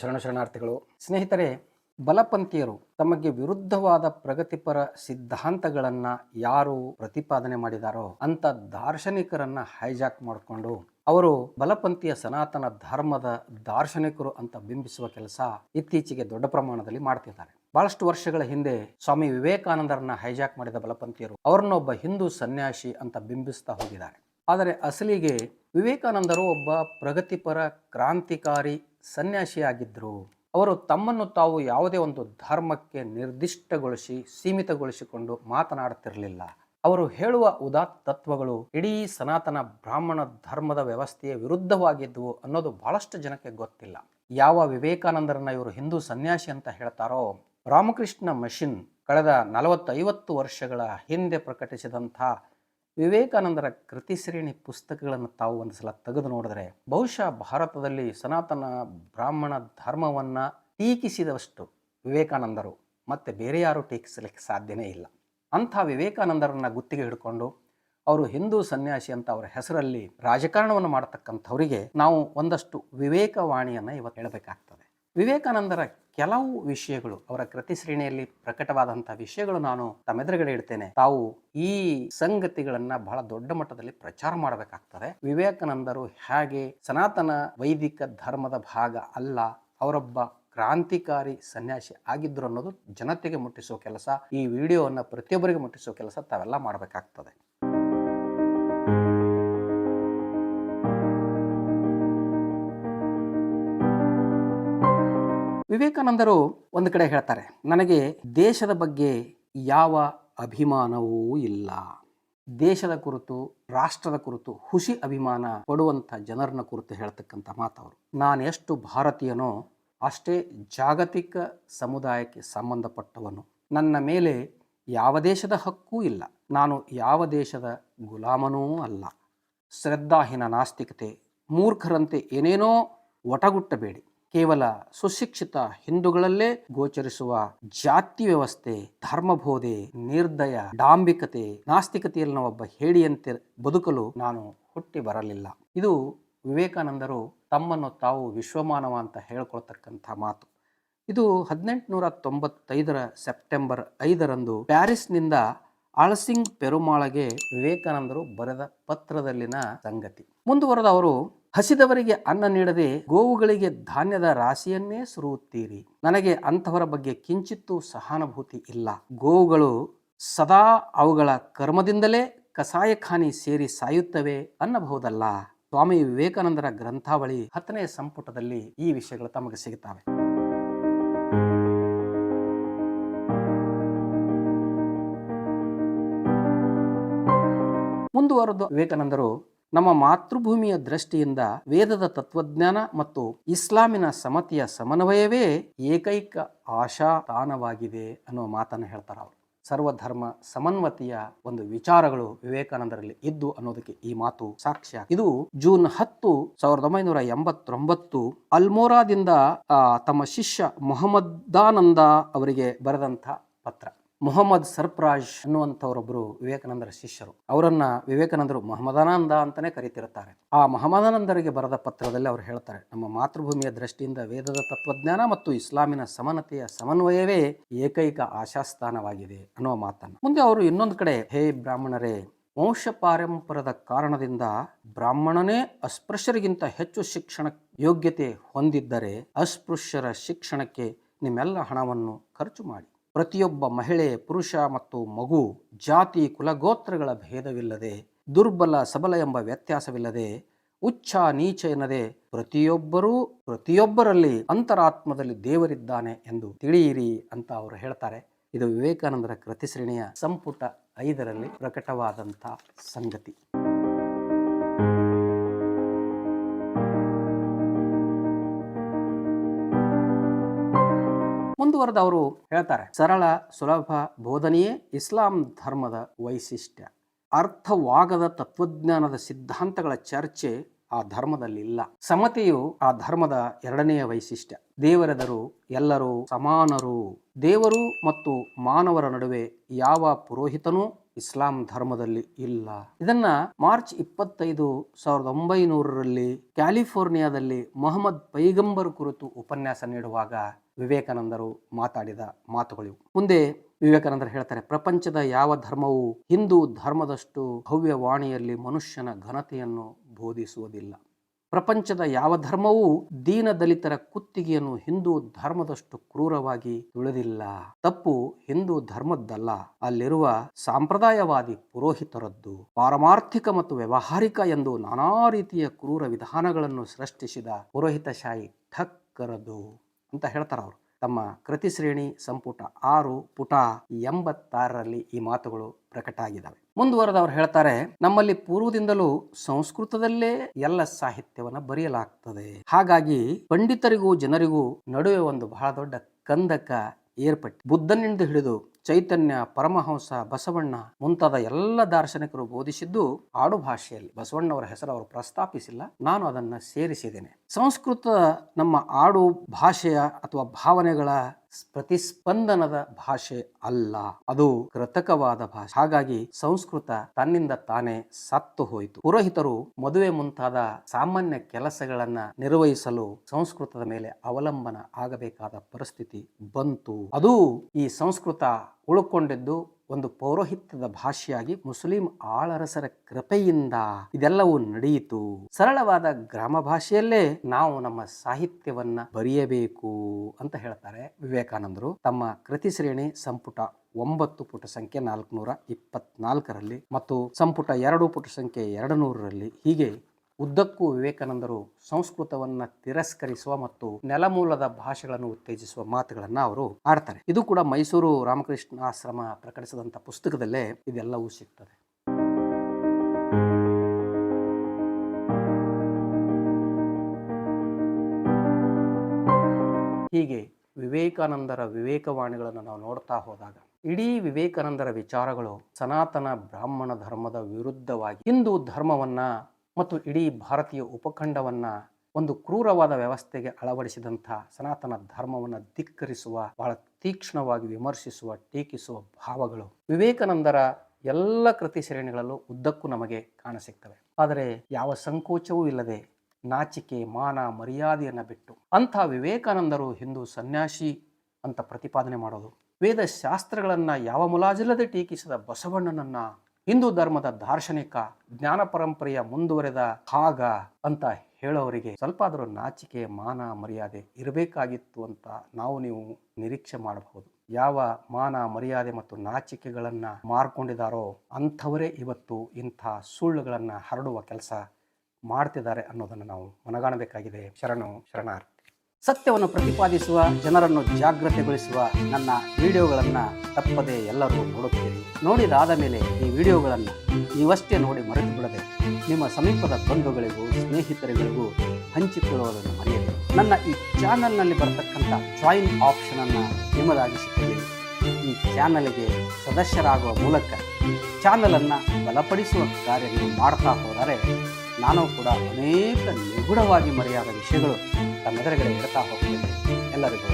ಶರಣ ಶರಣಾರ್ಥಿಗಳು. ಸ್ನೇಹಿತರೆ, ಬಲಪಂಥೀಯರು ತಮಗೆ ವಿರುದ್ಧವಾದ ಪ್ರಗತಿಪರ ಸಿದ್ಧಾಂತಗಳನ್ನ ಯಾರು ಪ್ರತಿಪಾದನೆ ಮಾಡಿದಾರೋ ಅಂತ ದಾರ್ಶನಿಕರನ್ನ ಹೈಜಾಕ್ ಮಾಡಿಕೊಂಡು, ಅವರು ಬಲಪಂಥೀಯ ಸನಾತನ ಧರ್ಮದ ದಾರ್ಶನಿಕರು ಅಂತ ಬಿಂಬಿಸುವ ಕೆಲಸ ಇತ್ತೀಚೆಗೆ ದೊಡ್ಡ ಪ್ರಮಾಣದಲ್ಲಿ ಮಾಡ್ತಿದ್ದಾರೆ. ಬಹಳಷ್ಟು ವರ್ಷಗಳ ಹಿಂದೆ ಸ್ವಾಮಿ ವಿವೇಕಾನಂದರನ್ನ ಹೈಜಾಕ್ ಮಾಡಿದ ಬಲಪಂಥೀಯರು ಅವರನ್ನೊಬ್ಬ ಹಿಂದೂ ಸನ್ಯಾಸಿ ಅಂತ ಬಿಂಬಿಸ್ತಾ ಹೋಗಿದ್ದಾರೆ. ಆದರೆ, ಅಸಲಿಗೆ ವಿವೇಕಾನಂದರು ಒಬ್ಬ ಪ್ರಗತಿಪರ ಕ್ರಾಂತಿಕಾರಿ ಸನ್ಯಾಸಿಯಾಗಿದ್ದರು ಅವರು ತಮ್ಮನ್ನು ತಾವು ಯಾವುದೇ ಒಂದು ಧರ್ಮಕ್ಕೆ ನಿರ್ದಿಷ್ಟಗೊಳಿಸಿ, ಸೀಮಿತಗೊಳಿಸಿಕೊಂಡು ಮಾತನಾಡುತ್ತಿರಲಿಲ್ಲ ಅವರು ಹೇಳುವ ಉದಾತ್ತ ತತ್ವಗಳು ಇಡೀ ಸನಾತನ ಬ್ರಾಹ್ಮಣ ಧರ್ಮದ ವ್ಯವಸ್ಥೆಯ ವಿರುದ್ಧವಾಗಿದ್ದವು ಅನ್ನೋದು ಬಹಳಷ್ಟು ಜನಕ್ಕೆ ಗೊತ್ತಿಲ್ಲ. ಯಾವ ವಿವೇಕಾನಂದರನ್ನ ಇವರು ಹಿಂದೂ ಸನ್ಯಾಸಿ ಅಂತ ಹೇಳ್ತಾರೋ, ರಾಮಕೃಷ್ಣ ಮಷಿನ್ ಕಳೆದ ನಲವತ್ತೈವತ್ತು ವರ್ಷಗಳ ಹಿಂದೆ ಪ್ರಕಟಿಸಿದಂಥ ವಿವೇಕಾನಂದರ ಕೃತಿ ಶ್ರೇಣಿ ಪುಸ್ತಕಗಳನ್ನು ತಾವು ಒಂದು ಸಲ ತೆಗೆದು ನೋಡಿದ್ರೆ ಬಹುಶಃ ಭಾರತದಲ್ಲಿ ಸನಾತನ ಬ್ರಾಹ್ಮಣ ಧರ್ಮವನ್ನು ಟೀಕಿಸಿದವಷ್ಟು ವಿವೇಕಾನಂದರು, ಮತ್ತೆ ಬೇರೆ ಯಾರು ಟೀಕಿಸಲಿಕ್ಕೆ ಸಾಧ್ಯನೇ ಇಲ್ಲ. ಅಂಥ ವಿವೇಕಾನಂದರನ್ನ ಗುತ್ತಿಗೆ ಹಿಡ್ಕೊಂಡು ಅವರು ಹಿಂದೂ ಸನ್ಯಾಸಿ ಅಂತ ಅವರ ಹೆಸರಲ್ಲಿ ರಾಜಕಾರಣವನ್ನು ಮಾಡತಕ್ಕಂಥವರಿಗೆ ನಾವು ಒಂದಷ್ಟು ವಿವೇಕವಾಣಿಯನ್ನು ಇವತ್ತು ಹೇಳಬೇಕಾಗ್ತದೆ. ವಿವೇಕಾನಂದರ ಕೆಲವು ವಿಷಯಗಳು, ಅವರ ಕೃತಿ ಶ್ರೇಣಿಯಲ್ಲಿ ಪ್ರಕಟವಾದಂತಹ ವಿಷಯಗಳು ನಾನು ತಮ್ಮೆದುರುಗಡೆ ಇಡ್ತೇನೆ. ತಾವು ಈ ಸಂಗತಿಗಳನ್ನ ಬಹಳ ದೊಡ್ಡ ಮಟ್ಟದಲ್ಲಿ ಪ್ರಚಾರ ಮಾಡಬೇಕಾಗ್ತದೆ. ವಿವೇಕಾನಂದರು ಹೇಗೆ ಸನಾತನ ವೈದಿಕ ಧರ್ಮದ ಭಾಗ ಅಲ್ಲ, ಅವರೊಬ್ಬ ಕ್ರಾಂತಿಕಾರಿ ಸನ್ಯಾಸಿ ಆಗಿದ್ರು ಅನ್ನೋದು ಜನತೆಗೆ ಮುಟ್ಟಿಸೋ ಕೆಲಸ, ಈ ವಿಡಿಯೋವನ್ನು ಪ್ರತಿಯೊಬ್ಬರಿಗೆ ಮುಟ್ಟಿಸೋ ಕೆಲಸ ತಾವೆಲ್ಲ ಮಾಡಬೇಕಾಗ್ತದೆ. ವಿವೇಕಾನಂದರು ಒಂದು ಕಡೆ ಹೇಳ್ತಾರೆ, ನನಗೆ ದೇಶದ ಬಗ್ಗೆ ಯಾವ ಅಭಿಮಾನವೂ ಇಲ್ಲ. ದೇಶದ ಕುರಿತು, ರಾಷ್ಟ್ರದ ಕುರಿತು ಹುಸಿ ಅಭಿಮಾನ ಪಡುವಂಥ ಜನರನ್ನ ಕುರಿತು ಹೇಳ್ತಕ್ಕಂಥ ಮಾತವರು. ನಾನು ಎಷ್ಟು ಭಾರತೀಯನೋ ಅಷ್ಟೇ ಜಾಗತಿಕ ಸಮುದಾಯಕ್ಕೆ ಸಂಬಂಧಪಟ್ಟವನು. ನನ್ನ ಮೇಲೆ ಯಾವ ದೇಶದ ಹಕ್ಕೂ ಇಲ್ಲ. ನಾನು ಯಾವ ದೇಶದ ಗುಲಾಮನೂ ಅಲ್ಲ. ಶ್ರದ್ಧಾಹೀನ ನಾಸ್ತಿಕತೆ, ಮೂರ್ಖರಂತೆ ಏನೇನೋ ಒಟಗುಟ್ಟಬೇಡಿ. ಕೇವಲ ಸುಶಿಕ್ಷಿತ ಹಿಂದೂಗಳಲ್ಲೇ ಗೋಚರಿಸುವ ಜಾತಿ ವ್ಯವಸ್ಥೆ, ಧರ್ಮಬೋಧೆ, ನಿರ್ದಯ, ಡಾಂಬಿಕತೆ, ನಾಸ್ತಿಕತೆಯಲ್ಲಿ ಒಬ್ಬ ಹೇಳಿಯಂತೆ ಬದುಕಲು ನಾನು ಹುಟ್ಟಿ ಬರಲಿಲ್ಲ. ಇದು ವಿವೇಕಾನಂದರು ತಮ್ಮನ್ನು ತಾವು ವಿಶ್ವಮಾನವ ಅಂತ ಹೇಳ್ಕೊಳ್ತಕ್ಕಂಥ ಮಾತು. ಇದು ಹದಿನೆಂಟುನೂರ ತೊಂಬತ್ತೈದರ ಸೆಪ್ಟೆಂಬರ್ ಐದರಂದು ಪ್ಯಾರಿಸ್ನಿಂದ ಆಳಸಿಂಗ್ ಪೆರುಮಾಳಗೆ ವಿವೇಕಾನಂದರು ಬರೆದ ಪತ್ರದಲ್ಲಿನ ಸಂಗತಿ. ಮುಂದುವರೆದ ಅವರು ಹಸಿದವರಿಗೆ ಅನ್ನ ನೀಡದೆ ಗೋವುಗಳಿಗೆ ಧಾನ್ಯದ ರಾಶಿಯನ್ನೇ ಸುರುವುತ್ತೀರಿ. ನನಗೆ ಅಂಥವರ ಬಗ್ಗೆ ಕಿಂಚಿತ್ತೂ ಸಹಾನುಭೂತಿ ಇಲ್ಲ. ಗೋವುಗಳು ಸದಾ ಅವುಗಳ ಕರ್ಮದಿಂದಲೇ ಕಸಾಯಖಾನಿ ಸೇರಿ ಸಾಯುತ್ತವೆ ಅನ್ನಬಹುದಲ್ಲ. ಸ್ವಾಮಿ ವಿವೇಕಾನಂದರ ಗ್ರಂಥಾವಳಿ ಹತ್ತನೇ ಸಂಪುಟದಲ್ಲಿ ಈ ವಿಷಯಗಳು ತಮಗೆ ಸಿಗುತ್ತವೆ. ಮುಂದುವರೆದು ವಿವೇಕಾನಂದರು ನಮ್ಮ ಮಾತೃಭೂಮಿಯ ದೃಷ್ಟಿಯಿಂದ ವೇದದ ತತ್ವಜ್ಞಾನ ಮತ್ತು ಇಸ್ಲಾಮಿನ ಸಮತಿಯ ಸಮನ್ವಯವೇ ಏಕೈಕ ಆಶಾ ತಾನವಾಗಿದೆ ಅನ್ನುವ ಮಾತನ್ನು ಹೇಳ್ತಾರೆ ಅವರು. ಸರ್ವಧರ್ಮ ಸಮನ್ವತೆಯ ಒಂದು ವಿಚಾರಗಳು ವಿವೇಕಾನಂದರಲ್ಲಿ ಇದ್ದು ಅನ್ನೋದಕ್ಕೆ ಈ ಮಾತು ಸಾಕ್ಷ್ಯ ಇದು ಜೂನ್ ಹತ್ತು ಸಾವಿರದ ಒಂಬೈನೂರ ಎಂಬತ್ತೊಂಬತ್ತು ಅಲ್ಮೋರಾದಿಂದ ತಮ್ಮ ಶಿಷ್ಯ ಮೊಹಮ್ಮದಾನಂದ ಅವರಿಗೆ ಬರೆದಂಥ ಪತ್ರ. ಮೊಹಮ್ಮದ್ ಸರ್ಪ್ರಾಜ್ ಅನ್ನುವಂಥವರೊಬ್ಬರು ವಿವೇಕಾನಂದರ ಶಿಷ್ಯರು. ಅವರನ್ನು ವಿವೇಕಾನಂದರು ಮೊಹಮ್ಮದಾನಂದ ಅಂತಲೇ ಕರೀತಿರುತ್ತಾರೆ. ಆ ಮೊಹಮ್ಮದಾನಂದರಿಗೆ ಬರೆದ ಪತ್ರದಲ್ಲಿ ಅವರು ಹೇಳ್ತಾರೆ, ನಮ್ಮ ಮಾತೃಭೂಮಿಯ ದೃಷ್ಟಿಯಿಂದ ವೇದದ ತತ್ವಜ್ಞಾನ ಮತ್ತು ಇಸ್ಲಾಮಿನ ಸಮಾನತೆಯ ಸಮನ್ವಯವೇ ಏಕೈಕ ಆಶಾಸ್ಥಾನವಾಗಿದೆ ಅನ್ನುವ ಮಾತನ್ನು. ಮುಂದೆ ಅವರು ಇನ್ನೊಂದು ಕಡೆ, ಹೇ ಬ್ರಾಹ್ಮಣರೇ ವಂಶ ಪಾರಂಪರದ ಕಾರಣದಿಂದ ಬ್ರಾಹ್ಮಣನೇ ಅಸ್ಪೃಶ್ಯರಿಗಿಂತ ಹೆಚ್ಚು ಶಿಕ್ಷಣ ಯೋಗ್ಯತೆ ಹೊಂದಿದ್ದರೆ ಅಸ್ಪೃಶ್ಯರ ಶಿಕ್ಷಣಕ್ಕೆ ನಿಮ್ಮೆಲ್ಲ ಹಣವನ್ನು ಖರ್ಚು ಮಾಡಿ. ಪ್ರತಿಯೊಬ್ಬ ಮಹಿಳೆ, ಪುರುಷ ಮತ್ತು ಮಗು, ಜಾತಿ, ಕುಲಗೋತ್ರಗಳ ಭೇದವಿಲ್ಲದೆ, ದುರ್ಬಲ, ಸಬಲ ಎಂಬ ವ್ಯತ್ಯಾಸವಿಲ್ಲದೆ ಉಚ್ಚ ನೀಚ ಎನ್ನದೆ ಪ್ರತಿಯೊಬ್ಬರೂ ಪ್ರತಿಯೊಬ್ಬರಲ್ಲಿ ಅಂತರಾತ್ಮದಲ್ಲಿ ದೇವರಿದ್ದಾನೆ ಎಂದು ತಿಳಿಯಿರಿ ಅಂತ ಅವರು ಹೇಳ್ತಾರೆ. ಇದು ವಿವೇಕಾನಂದರ ಕೃತಿಶ್ರೇಣಿಯ ಸಂಪುಟ ಐದರಲ್ಲಿ ಪ್ರಕಟವಾದಂಥ ಸಂಗತಿ. ಮುಂದುವರೆದ ಅವರು ಹೇಳ್ತಾರೆ, ಸರಳ, ಸುಲಭ, ಬೋಧನೆಯೇ ಇಸ್ಲಾಂ ಧರ್ಮದ ವೈಶಿಷ್ಟ್ಯ. ಅರ್ಥವಾಗದ ತತ್ವಜ್ಞಾನದ ಸಿದ್ಧಾಂತಗಳ ಚರ್ಚೆ ಆ ಧರ್ಮದಲ್ಲಿ ಇಲ್ಲ ಸಮತೆಯು ಆ ಧರ್ಮದ ಎರಡನೆಯ ವೈಶಿಷ್ಟ್ಯ. ದೇವರೆದರು ಎಲ್ಲರೂ ಸಮಾನರು. ದೇವರು ಮತ್ತು ಮಾನವರ ನಡುವೆ ಯಾವ ಪುರೋಹಿತನೂ ಇಸ್ಲಾಂ ಧರ್ಮದಲ್ಲಿ ಇಲ್ಲ. ಇದನ್ನ ಮಾರ್ಚ್ ಇಪ್ಪತ್ತೈದು ಸಾವಿರದ ಒಂಬೈನೂರರಲ್ಲಿ ಕ್ಯಾಲಿಫೋರ್ನಿಯಾದಲ್ಲಿ ಮೊಹಮ್ಮದ್ ಪೈಗಂಬರ್ ಕುರಿತು ಉಪನ್ಯಾಸ ನೀಡುವಾಗ ವಿವೇಕಾನಂದರು ಮಾತಾಡಿದ ಮಾತುಗಳಿವು ಮುಂದೆ ವಿವೇಕಾನಂದರು ಹೇಳ್ತಾರೆ, ಪ್ರಪಂಚದ ಯಾವ ಧರ್ಮವು ಹಿಂದೂ ಧರ್ಮದಷ್ಟು ಭವ್ಯವಾಣಿಯಲ್ಲಿ ಮನುಷ್ಯನ ಘನತೆಯನ್ನು ಬೋಧಿಸುವುದಿಲ್ಲ. ಪ್ರಪಂಚದ ಯಾವ ಧರ್ಮವೂ ದೀನ ದಲಿತರ ಕುತ್ತಿಗೆಯನ್ನು ಹಿಂದೂ ಧರ್ಮದಷ್ಟು ಕ್ರೂರವಾಗಿ ತುಳಿದಿಲ್ಲ. ತಪ್ಪು ಹಿಂದೂ ಧರ್ಮದ್ದಲ್ಲ. ಅಲ್ಲಿರುವ ಸಾಂಪ್ರದಾಯವಾದಿ ಪುರೋಹಿತರದ್ದು ಪಾರಮಾರ್ಥಿಕ ಮತ್ತು ವ್ಯಾವಹಾರಿಕ ಎಂದು ನಾನಾ ರೀತಿಯ ಕ್ರೂರ ವಿಧಾನಗಳನ್ನು ಸೃಷ್ಟಿಸಿದ ಪುರೋಹಿತಶಾಹಿ ಠಕ್ಕರದು. ಅಂತ ಹೇಳ್ತಾರೆ ಅವರು. ತಮ್ಮ ಕೃತಿ ಶ್ರೇಣಿ ಸಂಪುಟ ಆರು ಪುಟ ಎಂಬತ್ತಾರರಲ್ಲಿ ಈ ಮಾತುಗಳು ಪ್ರಕಟ ಆಗಿದ್ದಾವೆ ಮುಂದುವರೆದು ಅವರು ಹೇಳ್ತಾರೆ, ನಮ್ಮಲ್ಲಿ ಪೂರ್ವದಿಂದಲೂ ಸಂಸ್ಕೃತದಲ್ಲೇ ಎಲ್ಲ ಸಾಹಿತ್ಯವನ್ನ ಬರೆಯಲಾಗ್ತದೆ. ಹಾಗಾಗಿ ಪಂಡಿತರಿಗೂ ಜನರಿಗೂ ನಡುವೆ ಒಂದು ಬಹಳ ದೊಡ್ಡ ಕಂದಕ ಏರ್ಪಟ್ಟು. ಬುದ್ಧನಿಂದ ಹಿಡಿದು ಚೈತನ್ಯ, ಪರಮಹಂಸ, ಬಸವಣ್ಣ ಮುಂತಾದ ಎಲ್ಲ ದಾರ್ಶನಿಕರು ಬೋಧಿಸಿದ್ದು ಆಡು ಭಾಷೆಯಲ್ಲಿ. ಬಸವಣ್ಣವರ ಹೆಸರು ಅವರು ಪ್ರಸ್ತಾಪಿಸಿಲ್ಲ. ನಾನು ಅದನ್ನು ಸೇರಿಸಿದ್ದೇನೆ. ಸಂಸ್ಕೃತ ನಮ್ಮ ಆಡು ಭಾಷೆಯ ಅಥವಾ ಭಾವನೆಗಳ ಪ್ರತಿಸ್ಪಂದನದ ಭಾಷೆ ಅಲ್ಲ. ಅದು ಕೃತಕವಾದ ಭಾಷೆ. ಹಾಗಾಗಿ ಸಂಸ್ಕೃತ ತನ್ನಿಂದ ತಾನೇ ಸತ್ತು ಹೋಯಿತು. ಪುರೋಹಿತರು ಮದುವೆ ಮುಂತಾದ ಸಾಮಾನ್ಯ ಕೆಲಸಗಳನ್ನ ನಿರ್ವಹಿಸಲು ಸಂಸ್ಕೃತದ ಮೇಲೆ ಅವಲಂಬನ ಆಗಬೇಕಾದ ಪರಿಸ್ಥಿತಿ ಬಂತು. ಅದು ಈ ಸಂಸ್ಕೃತ ಉಳ್ಕೊಂಡಿದ್ದು ಒಂದು ಪೌರೋಹಿತ್ಯದ ಭಾಷೆಯಾಗಿ ಮುಸ್ಲಿಂ ಆಳರಸರ ಕೃಪೆಯಿಂದ ಇದೆಲ್ಲವೂ ನಡೆಯಿತು. ಸರಳವಾದ ಗ್ರಾಮ ಭಾಷೆಯಲ್ಲೇ ನಾವು ನಮ್ಮ ಸಾಹಿತ್ಯವನ್ನ ಬರೆಯಬೇಕು ಅಂತ ಹೇಳ್ತಾರೆ ವಿವೇಕಾನಂದರು. ತಮ್ಮ ಕೃತಿ ಶ್ರೇಣಿ ಸಂಪುಟ ಒಂಬತ್ತು ಪುಟ ಸಂಖ್ಯೆ ನಾಲ್ಕುನೂರ ಇಪ್ಪತ್ನಾಲ್ಕರಲ್ಲಿ ಮತ್ತು ಸಂಪುಟ ಎರಡು ಪುಟ ಸಂಖ್ಯೆ ಎರಡು ನೂರರಲ್ಲಿ ಹೀಗೆ ಉದ್ದಕ್ಕೂ ವಿವೇಕಾನಂದರು ಸಂಸ್ಕೃತವನ್ನ ತಿರಸ್ಕರಿಸುವ ಮತ್ತು ನೆಲಮೂಲದ ಭಾಷೆಗಳನ್ನು ಉತ್ತೇಜಿಸುವ ಮಾತುಗಳನ್ನ ಅವರು ಆಡ್ತಾರೆ. ಇದು ಕೂಡ ಮೈಸೂರು ರಾಮಕೃಷ್ಣ ಆಶ್ರಮ ಪ್ರಕಟಿಸಿದಂಥ ಪುಸ್ತಕದಲ್ಲೇ ಇದೆಲ್ಲವೂ ಸಿಗ್ತದೆ. ಹೀಗೆ ವಿವೇಕಾನಂದರ ವಿವೇಕವಾಣಿಗಳನ್ನು ನಾವು ನೋಡ್ತಾ ಹೋದಾಗ ಇಡೀ ವಿವೇಕಾನಂದರ ವಿಚಾರಗಳು ಸನಾತನ ಬ್ರಾಹ್ಮಣ ಧರ್ಮದ ವಿರುದ್ಧವಾಗಿ ಹಿಂದೂ ಧರ್ಮವನ್ನ ಮತ್ತು ಇಡೀ ಭಾರತೀಯ ಉಪಖಂಡವನ್ನ ಒಂದು ಕ್ರೂರವಾದ ವ್ಯವಸ್ಥೆಗೆ ಅಳವಡಿಸಿದಂಥ ಸನಾತನ ಧರ್ಮವನ್ನು ಧಿಕ್ಕರಿಸುವ, ಬಹಳ ತೀಕ್ಷ್ಣವಾಗಿ ವಿಮರ್ಶಿಸುವ, ಟೀಕಿಸುವ ಭಾವಗಳು ವಿವೇಕಾನಂದರ ಎಲ್ಲ ಕೃತಿ ಶ್ರೇಣಿಗಳಲ್ಲೂ ಉದ್ದಕ್ಕೂ ನಮಗೆ ಕಾಣಸಿಗ್ತವೆ. ಆದರೆ ಯಾವ ಸಂಕೋಚವೂ ಇಲ್ಲದೆ ನಾಚಿಕೆ, ಮಾನ, ಮರ್ಯಾದೆಯನ್ನು ಬಿಟ್ಟು ಅಂಥ ವಿವೇಕಾನಂದರು ಹಿಂದೂ ಸನ್ಯಾಸಿ ಅಂತ ಪ್ರತಿಪಾದನೆ ಮಾಡೋದು. ವೇದ ಶಾಸ್ತ್ರಗಳನ್ನು ಯಾವ ಮುಲಾಜಿಲ್ಲದೆ ಟೀಕಿಸಿದ ಬಸವಣ್ಣನನ್ನ ಹಿಂದೂ ಧರ್ಮದ ದಾರ್ಶನಿಕ ಜ್ಞಾನ ಪರಂಪರೆಯ ಮುಂದುವರೆದ ಹಾಗ ಅಂತ ಹೇಳೋರಿಗೆ ಸ್ವಲ್ಪ ಆದರೂ ನಾಚಿಕೆ, ಮಾನ, ಮರ್ಯಾದೆ ಇರಬೇಕಾಗಿತ್ತು ಅಂತ ನಾವು ನೀವು ನಿರೀಕ್ಷೆ ಮಾಡಬಹುದು. ಯಾವ ಮಾನ, ಮರ್ಯಾದೆ ಮತ್ತು ನಾಚಿಕೆಗಳನ್ನ ಮಾರ್ಕೊಂಡಿದ್ದಾರೋ ಅಂಥವರೇ ಇವತ್ತು ಇಂಥ ಸುಳ್ಳುಗಳನ್ನು ಹರಡುವ ಕೆಲಸ ಮಾಡ್ತಿದ್ದಾರೆ ಅನ್ನೋದನ್ನು ನಾವು ಮನಗಾಣಬೇಕಾಗಿದೆ. ಶರಣು, ಶರಣಾರ್ಥಿ. ಸತ್ಯವನ್ನು ಪ್ರತಿಪಾದಿಸುವ, ಜನರನ್ನು ಜಾಗೃತಿಗೊಳಿಸುವ ನನ್ನ ವಿಡಿಯೋಗಳನ್ನು ತಪ್ಪದೆ ಎಲ್ಲರೂ ನೋಡುತ್ತೀರಿ. ನೋಡಿದಾದ ಮೇಲೆ ಈ ವಿಡಿಯೋಗಳನ್ನು ನೀವಷ್ಟೇ ನೋಡಿ ಮರೆತು ಬಿಡದೆ ನಿಮ್ಮ ಸಮೀಪದ ಬಂಧುಗಳಿಗೂ, ಸ್ನೇಹಿತರುಗಳಿಗೂ ಹಂಚಿಕೊಳ್ಳುವುದನ್ನು ಮರೆಯದೆ ನನ್ನ ಈ ಚಾನಲ್ನಲ್ಲಿ ಬರತಕ್ಕಂಥ ಜಾಯಿನ್ ಆಪ್ಷನನ್ನು ನಿಮ್ಮದಾಗಿಸಿಕೊಳ್ಳಿ ಈ ಚಾನಲ್ಗೆ ಸದಸ್ಯರಾಗುವ ಮೂಲಕ ಚಾನಲನ್ನು ಬಲಪಡಿಸುವ ಕಾರ್ಯ ನೀವು ಮಾಡ್ತಾ ಹೋದರೆ, ನಾನು ಕೂಡ ಅನೇಕ ನಿಗೂಢವಾಗಿ ಮರೆಯಾದ ವಿಷಯಗಳು ತಮ್ಮೆದುರುಗಡೆ ಇಡ್ತಾ ಹೋಗ್ತೇನೆ ಎಲ್ಲರಿಗೂ